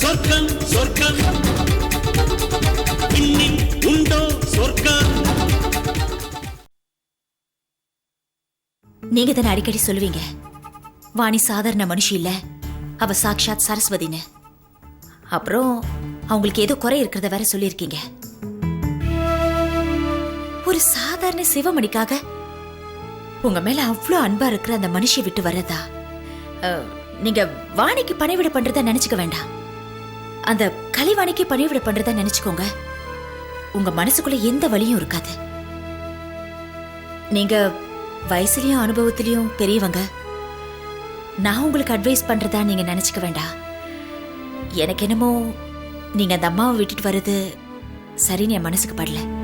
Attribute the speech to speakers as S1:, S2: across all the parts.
S1: சொர்க்கம் சொர்க்கம் இன்னில் உண்டோ சொர்க்கம்?
S2: நீங்க தானே அடிக்கடி சொல்லுவீங்க? வாணி சாதாரண மனுஷி இல்ல. அவ சாக்ஷாத் சரஸ்வதினு அப்புறம் அவங்களுக்கு ஏதோ குறை இருக்கிறத வேற சொல்லியிருக்கீங்க. ஒரு சா சாதாரண சிவமணிக்காக? உங்க மேல அவ்வளோ அன்பா இருக்கிற அந்த மனுஷியை விட்டு வர்றதா? நீங்க வாணிக்கு பணிவிட பண்றதா நினைச்சுக்க வேண்டாம். அந்த கலைவாணிக்கு பணிவிட பண்றதா நினைச்சுக்கோங்க. உங்க மனசுக்குள்ள எந்த வலியும் இருக்காது. நீங்க வயசுலயும் அனுபவத்திலயும் பெரியவங்க. நான் உங்களுக்கு அட்வைஸ் பண்றதா நீங்க நினைச்சுக்க வேண்டாம். எனக்கு என்னமோ நீங்க அந்த அம்மாவை விட்டுட்டு வர்றது சரின்னு என் மனசுக்கு படல.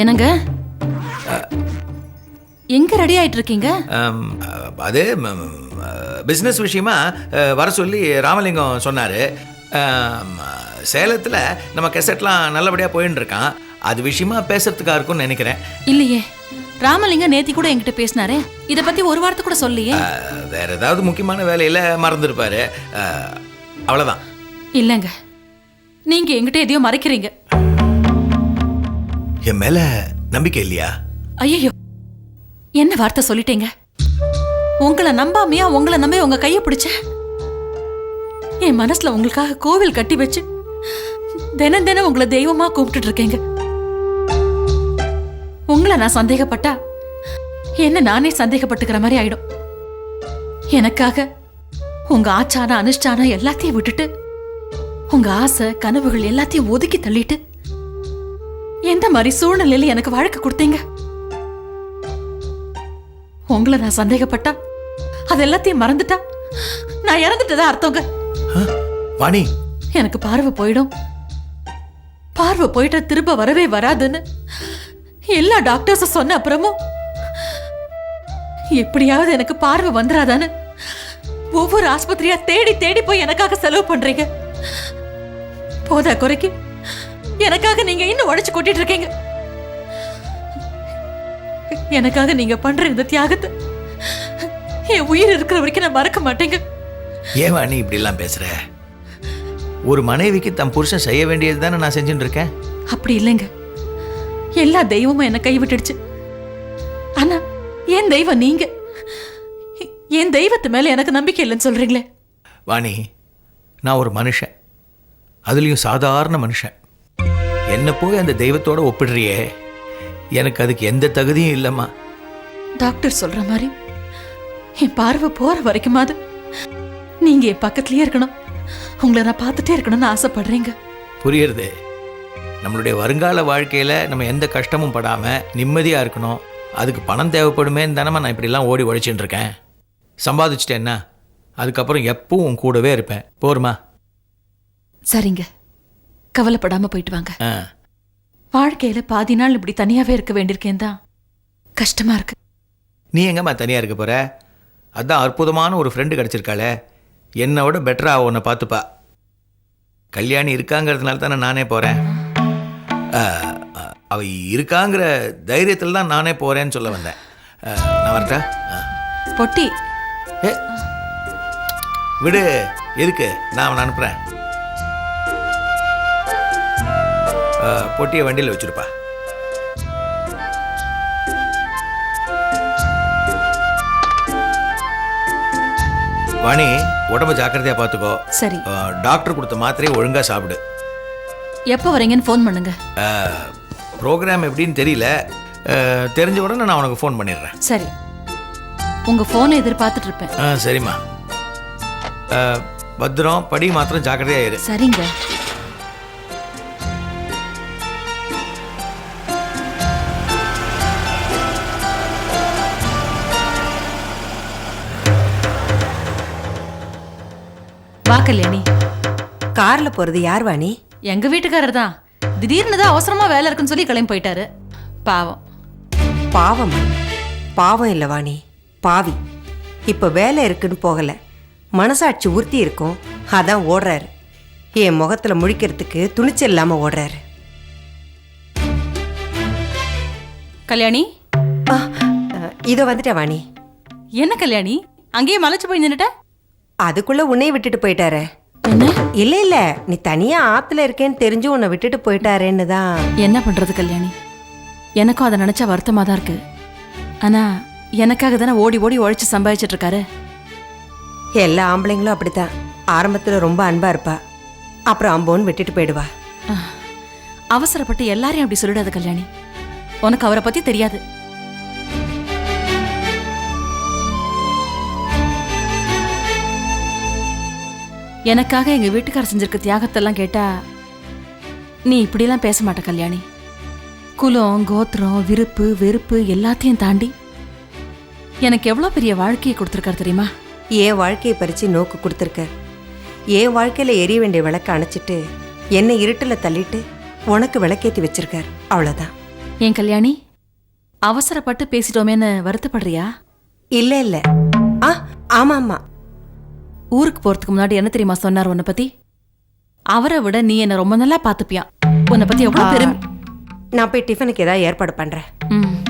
S3: என்னங்க? எங்க ரெடி ஆயிட்டு இருக்கீங்க
S4: அது பிஸ்னஸ் விஷயமா வர சொல்லி ராமலிங்கம் சொன்னார். சேலத்தில் நம்ம கெசட்லாம் நல்லபடியாக போயின்னு இருக்கான் அது விஷயமா பேசுறதுக்காக இருக்கும்னு நினைக்கிறேன்.
S3: இல்லையே. ராமலிங்க நேத்தி கூட என்கிட்ட பேசினாரே. இத பத்தி ஒரு வார்த்தை கூட சொல்லியே.
S4: வேற ஏதாவது முக்கியமான வேலையில் மறந்துருப்பாரு. அவ்வளவுதான்.
S3: இல்லங்க. நீங்க என்கிட்ட எதையோ மறைக்கிறீங்க.
S4: என் மேலே நம்பிக்கை இல்லையா?
S3: ஐயோ என்ன வார்த்தை சொல்லிட்டீங்க? உங்களை நம்பாமையா உங்களை நம்பி உங்க கைய பிடிச்ச என் மனசுல உங்களுக்காக கோவில் கட்டி வச்சு தினம் தினம் உங்களை தெய்வமா கூப்பிட்டு இருக்கேங்க. உங்களை நான் சந்தேகப்பட்டா என்ன நானே சந்தேகப்பட்டுக்கிற மாதிரி ஆயிடும். எனக்காக உங்க ஆச்சாரம் அனுஷ்டானம் எல்லாத்தையும் விட்டுட்டு உங்க ஆசை கனவுகள் எல்லாத்தையும் ஒதுக்கி தள்ளிட்டு எந்த மாதிரி சூழ்நிலையில எனக்கு வாழ்க்கை கொடுத்தீங்க? உங்களை நான் சந்தேகப்பட்டா? அது எல்லாத்தையும் மறந்துட்டா? நான் இறந்துட்டதா அர்த்தங்க?
S4: வாணி.
S3: எனக்கு பார்வை போயிடும். பார்வை போயிட்டா திரும்ப வரவே வராதுன்னு எல்லா டாக்டர்ஸும் சொன்ன அப்புறமும் எப்படியாவது எனக்கு பார்வை வந்துராதான்னு ஒவ்வொரு ஆஸ்பத்திரியா தேடி தேடி போய் எனக்காக செலவு பண்றீங்க. போதா குறைக்கு. எனக்காக நீங்க இன்னும் உடைச்சு கொட்டிட்டு இருக்கீங்க எனக்காக நீங்க பண்ற இந்த தியாகத்தை என் உயிர் இருக்கிற வரைக்கும் நான் மறக்க மாட்டேங்க.
S4: ஏன் வாணி இப்படிலாம் பேசுற? ஒரு மனைவிக்கு தன் புருஷன் செய்ய வேண்டியது தானே நான் செஞ்சுட்டு இருக்கேன்
S3: அப்படி இல்லைங்க. எல்லா தெய்வமும் என்னை கைவிட்டுடுச்சு. ஆனா என் தெய்வம் நீங்க. என் தெய்வத்து மேல எனக்கு நம்பிக்கை இல்லைன்னு சொல்றீங்களே.
S4: வாணி நான் ஒரு மனுஷன். அதுலேயும் சாதாரண மனுஷன். என்னை போய் அந்த தெய்வத்தோட ஒப்பிடுறியே? எனக்கு அதுக்கு எந்த தகுதியும் இல்லைம்மா.
S3: டாக்டர் சொல்ற மாதிரி என் பார்வை போற வரைக்குமாது நீங்க என் பக்கத்துலயே இருக்கணும். உங்களை நான் பார்த்துட்டே இருக்கணும்னு ஆசைப்படுறீங்க.
S4: புரியுறது. நம்மளுடைய வருங்கால வாழ்க்கையில் நம்ம எந்த கஷ்டமும் படாமல் நிம்மதியாக இருக்கணும். அதுக்கு பணம் தேவைப்படுமேன்னு தானே நான் இப்படிலாம் ஓடி உழைச்சிட்டு இருக்கேன். சம்பாதிச்சிட்டேன்னா அதுக்கப்புறம் எப்பவும் கூடவே இருப்பேன். போருமா?
S3: சரிங்க. கவலைப்படாம போயிட்டு வாங்க.
S4: ஆ.
S3: வாழ்க்கையில பாதி நாள் இப்படி தனியாவே இருக்க வேண்டியிருக்கேன் தான். கஷ்டமா இருக்கு.
S4: நீ எங்கம்மா தனியாக இருக்க போற? அதான் அற்புதமான ஒரு ஃப்ரெண்டு கிடச்சிருக்காளே. என்னை விட பெட்டராக உன்னை பார்த்துப்பா. கல்யாணி இருக்காங்கிறதுனால தானே நானே போகிறேன் அவ இருக்காங்கிற தைரியத்தில் தான் நானே போகிறேன்னு சொல்ல வந்தேன். ஆ, நான் வரட்டா? ஆ.
S3: பொட்டி.
S4: ஏ விடு எதுக்கு? நான் அவனை அனுப்புகிறேன் பொட்டியை வண்டியில் வச்சிருப்பா. வாணி உடம்ப ஜாக்கிரதையா பார்த்துக்கோ
S3: சரி.
S4: டாக்டர் கொடுத்த மாத்திரையை ஒழுங்கா சாப்பிடு.
S3: எப்போ வரீங்கன்னு ஃபோன் பண்ணுங்க.
S4: ப்ரோக்ராம் எப்படின்னு தெரியல. தெரிஞ்ச உடனே நான் உனக்கு ஃபோன் பண்ணிடுறேன்.
S3: சரி. உங்க போனை எதிர்பார்த்துட்டு இருப்பேன்.
S4: சரிம்மா. பத்திரம் படி மாத்திரம் ஜாக்கிரதையா இரு.
S3: சரிங்க. கல்யாணி.
S5: கார்ல போறது யார் வாணி?
S3: எங்க வீட்டுக்காரர் தான். திடீர்னு தான் அவசரமா வேலை இருக்குன்னு சொல்லி கிளம்பி போயிட்டாரு. பாவம்.
S5: பாவம்? பாவம் இல்ல வாணி. பாவி. இப்போ வேலை இருக்குன்னு போகல. மனசாட்சி உறுத்தி இருக்கும். அதான் ஓடுறாரு. என் முகத்துல முழிக்கிறதுக்கு துணிச்சல் இல்லாம ஓடுறாரு.
S3: கல்யாணி?
S5: இதோ வந்துட்டேன் வாணி.
S3: என்ன கல்யாணி? அங்கேயே மலைச்சு போய் நின்னுட்ட?
S5: அதுக்குள்ள உன்னைய விட்டுட்டு போயிட்டாரே. இல்ல இல்ல. நீ தனியா ஆத்துல இருக்கேன்னு தெரிஞ்சு உன்னை விட்டுட்டு போயிட்டாரேன்னு தான்
S3: என்ன பண்றது கல்யாணி? எனக்கும் அதை நினைச்சா வருத்தமா தான் இருக்கு. ஆனா எனக்காக தானே ஓடி ஓடி உழைச்சு சம்பாதிச்சிட்டு இருக்காரு?
S5: எல்லா ஆம்பளைங்களும் அப்படித்தான். ஆரம்பத்துல ரொம்ப அன்பா இருப்பா. அப்புறம் அம்போன்னு விட்டுட்டு போயிடுவா.
S3: அவசரப்பட்டு எல்லாரையும் அப்படி சொல்லிடாத கல்யாணி. உனக்கு அவரை பத்தி தெரியாது. எனக்காக எங்க வீட்டுக்காரர் செஞ்சிருக்க தியாகத்தெல்லாம் கேட்டா நீ இப்படிலாம் பேச மாட்ட கல்யாணி. குலம் கோத்திரம் விருப்பு வெறுப்பு எல்லாத்தையும் தாண்டி எனக்கு எவ்வளோ பெரிய வாழ்க்கையை கொடுத்துருக்காரு தெரியுமா?
S5: என் வாழ்க்கையை பறிச்சு நோக்கு கொடுத்துருக்க? என் வாழ்க்கையில எரிய வேண்டிய விளக்க அணைச்சிட்டு என்னை இருட்டுல தள்ளிட்டு உனக்கு விளக்கேத்தி வச்சிருக்கார்? அவ்வளவுதான்.
S3: என் கல்யாணி அவசரப்பட்டு பேசிட்டோமேன்னு வருத்தப்படுறியா?
S5: இல்ல இல்ல. ஆ ஆமா ஆமா.
S3: ஊருக்கு போறதுக்கு முன்னாடி என்ன தெரியுமா சொன்னார் உன்னை பத்தி? அவரை விட நீ என்ன ரொம்ப நல்லா பாத்துப்பியான் உன்னை பத்தி எவ்வளவு பெருமை
S5: நான் போய் டிஃபனுக்கு ஏதாவது ஏற்பாடு பண்றேன்.
S3: ம்.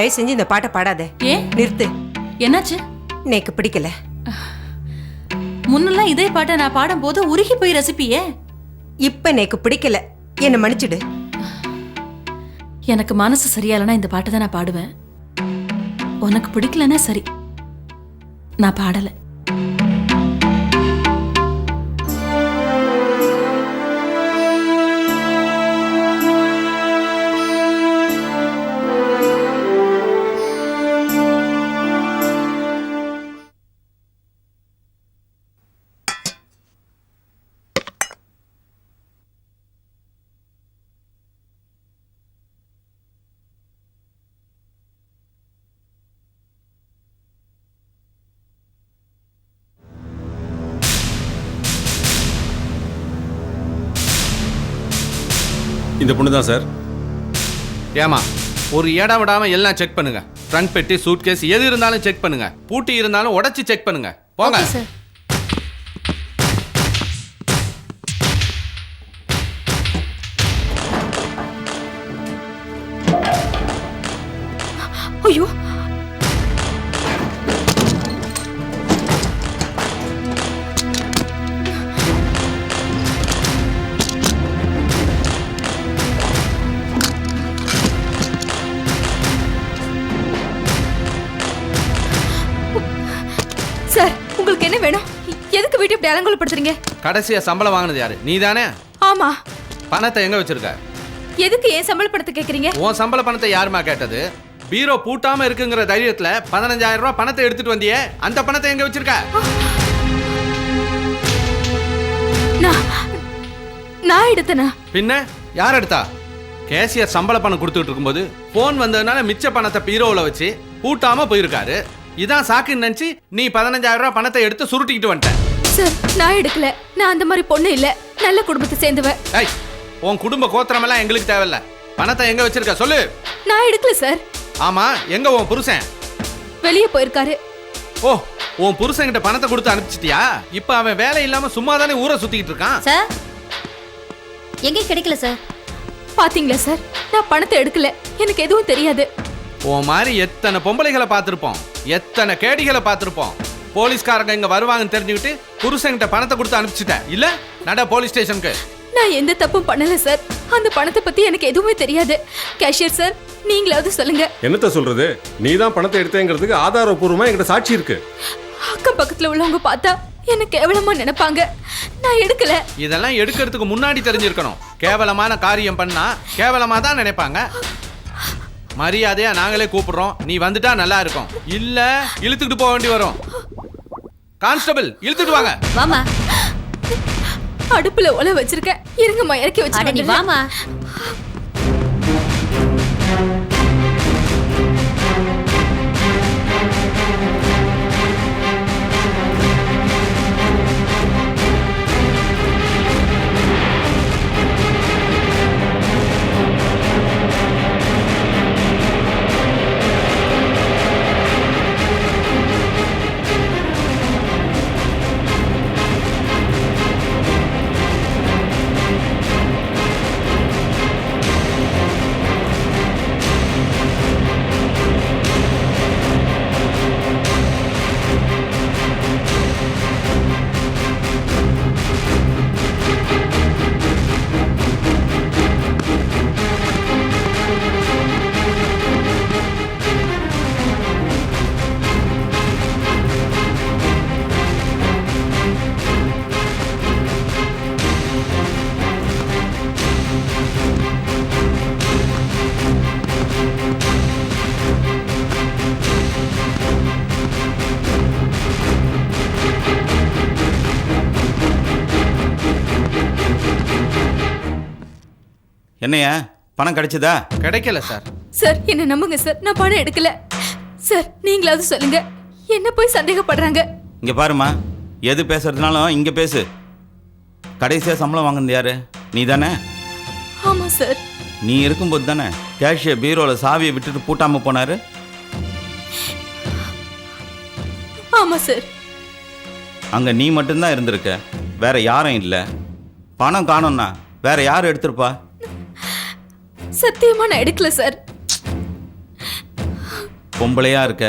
S5: தயவு செஞ்சு இந்த பாட்டை பாடாத.
S3: ஏன்
S5: நிறுத்து.
S3: என்னாச்சு?
S5: எனக்கு பிடிக்கல.
S3: முன்னெல்லாம் இதே பாட்டை நான் பாடும்போது உருகி போய் ரசிப்பியே?
S5: இப்ப எனக்கு பிடிக்கல. என்னை மன்னிச்சிடு.
S3: எனக்கு மனசு சரியாலனா இந்த பாட்டை தான் நான் பாடுவேன். உனக்கு பிடிக்கலன்னா சரி. நான் பாடல.
S6: இந்த பொண்ணு தான் சார்.
S7: ஏமா ஒரு இடம் விடாம எல்லாம் செக் பண்ணுங்க. ட்ரங்க் பெட்டி சூட்கேஸ் எது இருந்தாலும் செக் பண்ணுங்க. பூட்டி இருந்தாலும் உடைச்சு செக் பண்ணுங்க. போங்க.
S3: சார்
S8: அலங்கோலப்படுத்துறீங்க
S7: கடைசியா சம்பளம் வாங்கினது யாரு? நீ தானே
S8: ஆமா.
S7: பணத்தை எங்க வச்சிருக்க?
S8: எதுக்கு ஏன் சம்பள பணத்தை கேக்குறீங்க?
S7: உன் சம்பள பணத்தை யாருமா கேட்டது? பீரோ பூட்டாம இருக்குங்கிற தைரியத்துல பதினஞ்சாயிரம் ரூபாய் பணத்தை எடுத்துட்டு வந்தியே அந்த பணத்தை எங்க வச்சிருக்க?
S8: நான் எடுத்தனா?
S7: பின்ன யார் எடுத்தா? கேசியர் சம்பள பணம் கொடுத்துட்டு இருக்கும்போது போன் வந்ததுனால மிச்ச பணத்தை பீரோவில் வச்சு பூட்டாம போயிருக்காரு. இதான் சாக்குன்னு நினைச்சு நீ பதினஞ்சாயிரம் ரூபாய் பணத்தை எடுத்து சுருட்டிக்கிட்டு வந்துட்ட.
S8: சார் நான் எடுக்கல. நான் அந்த மாதிரி பொண்ணு இல்ல. நல்ல குடும்பத்தை சேர்ந்தவ.
S7: ஏய் உன் குடும்ப கோத்திரமெல்லாம் எங்களுக்கு தேவையில்ல. பணத்தை எங்க வச்சிருக்க சொல்லு.
S8: நான் எடுக்கல சார்.
S7: ஆமா எங்க உன் புருஷன்?
S8: வெளியே போயிருக்காரு.
S7: ஓ உன் புருஷன்கிட்ட பணத்தை கொடுத்து அனுப்பிச்சிட்டியா? இப்ப அவன் வேலை இல்லாம சும்மா தானே ஊரை சுத்திக்கிட்டு இருக்கான்?
S2: சார் எங்கேயும் கிடைக்கல சார்.
S8: பாத்தீங்களா சார்? நான் பணத்தை எடுக்கல. எனக்கு எதுவும் தெரியாது.
S7: உன் மாதிரி எத்தனை பொம்பளைகளை பார்த்துருப்போம். எத்தனை கேடிகளை பார்த்துருப்போம். போலீஸ்காரங்க இங்க வருவாங்கன்னு தெரிஞ்சுக்கிட்டு புருஷன்கிட்ட பணத்தை கொடுத்து அனுப்பிச்சிட்ட இல்ல நட போலீஸ் ஸ்டேஷனுக்கு.
S8: நான் எந்த தப்பும் பண்ணல சார். அந்த பணத்தை பத்தி எனக்கு எதுவுமே தெரியாது. கேஷியர் சார் நீங்களாவது சொல்லுங்க.
S6: என்னத்த சொல்றது? நீ தான் பணத்தை எடுத்தேங்கிறதுக்கு ஆதாரபூர்வமா என்கிட்ட சாட்சி இருக்கு.
S8: அக்கம் பக்கத்துல உள்ளவங்க பார்த்தா என்ன கேவலமா நினைப்பாங்க. நான் எடுக்கல.
S7: இதெல்லாம் எடுக்கிறதுக்கு முன்னாடி தெரிஞ்சிருக்கணும். கேவலமான காரியம் பண்ணா கேவலமா தான் நினைப்பாங்க. மரியாதையா நாங்களே கூப்பிடுறோம். நீ வந்துட்டா நல்லா இருக்கும். இல்ல இழுத்துக்கிட்டு போக வேண்டி வரும். கான்ஸ்டபிள் இழுத்துட்டு வாங்க.
S2: வாமா.
S8: அடுப்புல ஒல வச்சிருக்கேன். இருங்கம்மா இறக்கி வச்சு
S2: வாமா.
S9: என்னையா? பணம் கிடைச்சதா?
S7: கிடைக்கல சார்.
S8: சார் என்ன நம்புங்க சார். நான் பணம் எடுக்கல. சார் நீங்களாவது சொல்லுங்க. என்ன போய் சந்தேகப்படுறாங்க?
S9: இங்க பாருமா எது பேசுறதுனாலும் இங்க பேசு. கடைசியா சம்பளம் வாங்கினது யாரு? நீ தானே
S8: ஆமா சார்.
S9: நீ இருக்கும்போது தானே கேஷியர் பீரோல சாவியை விட்டுட்டு பூட்டாம போனாரு?
S8: ஆமா சார்.
S9: அங்க நீ மட்டும்தான் இருந்திருக்க. வேற யாரும் இல்ல. பணம் காணோம்னா வேற யார் எடுத்திருப்பா?
S8: சத்தியமா நான் எடுக்கல சார்.
S9: பொம்பளையா இருக்க?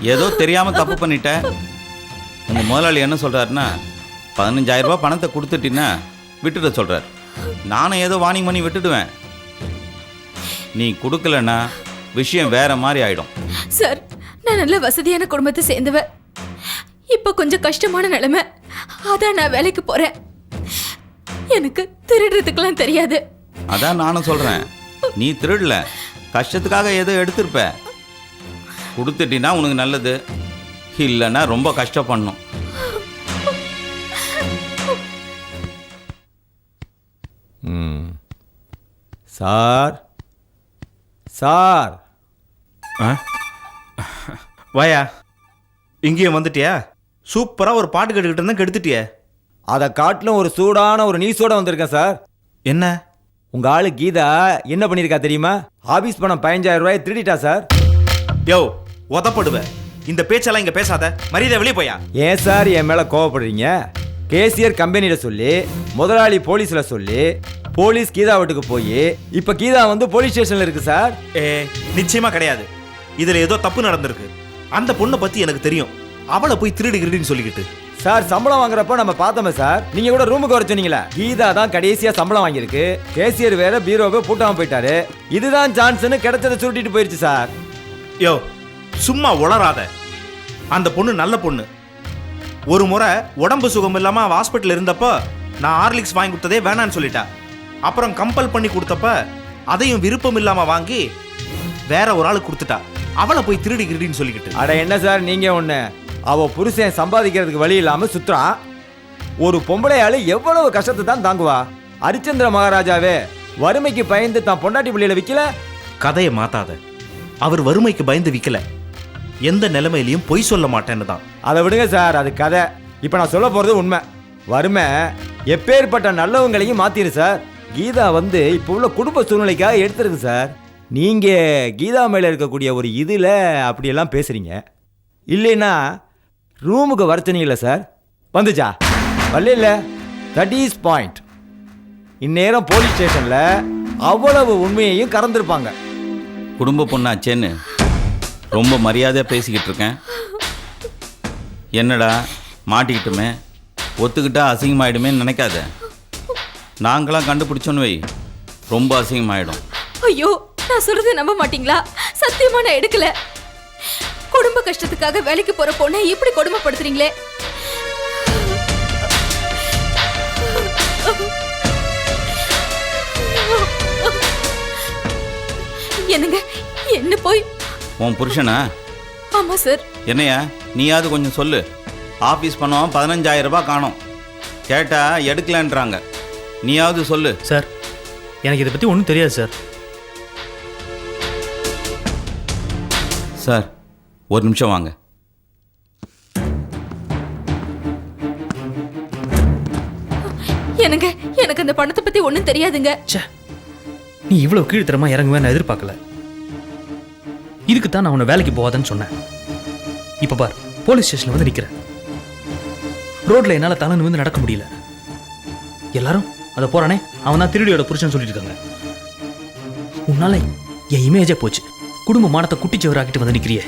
S9: ஏதோ தெரியாம தப்பு பண்ணிட்ட? உங்க முதலாளி என்ன சொல்றாருன்னா பதினஞ்சாயிரம் ரூபாய் பணத்தை கொடுத்துட்டீன்னா விட்டுட சொல்றாரு. நானும் ஏதோ வாணிங் பண்ணி விட்டுடுவேன். நீ கொடுக்கலன்னா விஷயம் வேற மாதிரி ஆயிடும்.
S8: சார் நான் நல்ல வசதியான குடும்பத்தை சேர்ந்தவ. இப்ப கொஞ்சம் கஷ்டமான நிலைமை. அதான் நான் வேலைக்கு போறேன். எனக்கு திருடுறதுக்கெல்லாம் தெரியாது.
S9: அதான் நானும் சொல்றேன். நீ திருடல. கஷ்டத்துக்காக ஏதோ எடுத்திருப்ப. கொடுத்துட்டீன்னா உனக்கு நல்லது. இல்லைன்னா ரொம்ப கஷ்டப்படணும்.
S10: ம். சார். சார்.
S11: வாயா. இங்கேயும் வந்துட்டியா? சூப்பரா ஒரு பாட்டு கேட்டுக்கிட்டு இருந்தா கெடுத்துட்டியே.
S10: அதை காட்டிலும் ஒரு சூடான ஒரு நியூஸோட வந்திருக்கேன் சார்.
S11: என்ன?
S10: உங்க ஆளு கீதா என்ன பண்ணிருக்கா தெரியுமா? ஆபீஸ் பணம் பதினஞ்சாயிரம் ரூபாய் திருடிட்டா சார்?
S11: யோ உதப்படுவ. இந்த பேச்செல்லாம் இங்க பேசாத. மரியாதை வெளியே போயா?
S10: ஏன் சார் என் மேல கோவப்படுறீங்க? கேசியர் கம்பெனியில சொல்லி முதலாளி போலீஸ்ல சொல்லி போலீஸ் கீதா வீட்டுக்கு போய் இப்ப கீதா வந்து போலீஸ் ஸ்டேஷன்ல இருக்கு சார்?
S11: ஏ நிச்சயமா கிடையாது. இதுல ஏதோ தப்பு நடந்திருக்கு. அந்த பொண்ணை பத்தி எனக்கு தெரியும். அவளை போய் திருடி கிருடின்னு சொல்லிக்கிட்டு.
S10: சார் சம்பளம் வாங்குறப்ப நம்ம பார்த்தோமே சார். நீங்க கூட ரூமுக்கு வர சொன்னீங்களே கீதா தான் கடைசியா சம்பளம் வாங்கியிருக்கு. கேசியர் வேற பீரோவை பூட்டாம போயிட்டாரு. இதுதான் சான்ஸ்னு கிடைச்சதை சுருட்டிட்டு போயிருச்சு சார்.
S11: யோ சும்மா உளராத அந்த பொண்ணு நல்ல பொண்ணு. ஒரு முறை உடம்பு சுகம் இல்லாம ஹாஸ்பிட்டல் இருந்தப்போ நான் ஹார்லிக்ஸ் வாங்கி கொடுத்ததே வேணான்னு சொல்லிட்டா. அப்புறம் கம்பல் பண்ணி கொடுத்தப்ப அதையும் விருப்பம் இல்லாம வாங்கி வேற ஒரு ஆளுக்கு கொடுத்துட்டா. அவளை போய் திருடி கிருடின்னு சொல்லிக்கிட்டு.
S10: அட என்ன சார் நீங்க ஒண்ணு? அவ புருஷன் சம்பாதிக்கிறதுக்கு வழி இல்லாம சுத்துறான் ஒரு பொம்பளையாளு எவ்வளவு கஷ்டத்தை தான் தாங்குவா? ஹரிச்சந்திர மகாராஜாவே வறுமைக்கு பயந்து தான் பொண்டாட்டி பிள்ளையில விக்கல?
S11: கதையை மாத்தாத. அவர் வறுமைக்கு பயந்து விக்கல. எந்த நிலைமையிலையும் பொய் சொல்ல மாட்டேன்னு தான்.
S10: அதை விடுங்க சார் அது கதை. இப்போ நான் சொல்ல போறது உண்மை. வறுமை எப்பேற்பட்ட நல்லவங்களையும் மாத்திரு சார். கீதா வந்து இப்போ உள்ள குடும்ப சூழ்நிலைக்காக எடுத்துருக்கு சார். நீங்க கீதா மேல இருக்கக்கூடிய ஒரு இதுல அப்படியெல்லாம் பேசுறீங்க. இல்லைன்னா ரூமுக்கு வரச்சனீங்களா சார் வந்துச்சா? வரல இல்ல. தட் இஸ் பாயிண்ட் இந்நேரம் போலீஸ் ஸ்டேஷன்ல அவ்வளவு உண்மையையும் கறந்துருப்பாங்க.
S9: குடும்ப பொண்ணாச்சேன்னு ரொம்ப மரியாதையாக பேசிக்கிட்டு இருக்கேன். என்னடா மாட்டிக்கிட்டுமே ஒத்துக்கிட்டா அசிங்கமாயிடுமேன்னு நினைக்காத. நாங்களாம் கண்டுபிடிச்சோன்னு வை. ரொம்ப அசிங்கமாயிடும்.
S8: ஐயோ நான் சொல்றதை நம்ப மாட்டீங்களா? சத்தியமா நான் எடுக்கல. குடும்ப கஷ்டத்துக்காக வேலைக்கு போற பொண்ணை இப்படி கொடுமைப்படுத்துறீங்களே? என்னங்க என்ன போய்?
S9: உன் புருஷனா?
S8: ஆமா சார்
S9: என்னையா? நீயாவது கொஞ்சம் சொல்லு. ஆஃபீஸ் பண்ணுவான் பதினஞ்சாயிரம் ரூபாய் காணோம். கேட்டா எடுக்கலன்றாங்க. நீயாவது சொல்லு.
S12: சார் எனக்கு இதை பற்றி ஒன்றும் தெரியாது சார்
S9: சார் ஒரு நிமிஷம் வாங்க.
S8: எனக்கு எனக்கு அந்த பணத்தை பத்தி ஒண்ணும் தெரியாதுங்க.
S12: ச்சே நீ இவ்வளோ கீழ்த்தரமா இறங்குவேன் நான் எதிர்பார்க்கல. இதுக்கு தான் நான் உன்னை வேலைக்கு போகாதன்னு சொன்னேன். இப்போ பார் போலீஸ் ஸ்டேஷனில் வந்து நிற்கிறேன் ரோட்ல என்னால் தலை நிமிர்ந்து நடக்க முடியல. எல்லாரும் அதை போறானே அவன் தான் திருடியோட புருஷன் சொல்லிட்டு இருக்காங்க. உன்னால என் இமேஜே போச்சு. குடும்ப மானத்தை குட்டிச்சவராக்கிட்டு வந்து நிற்கிறியே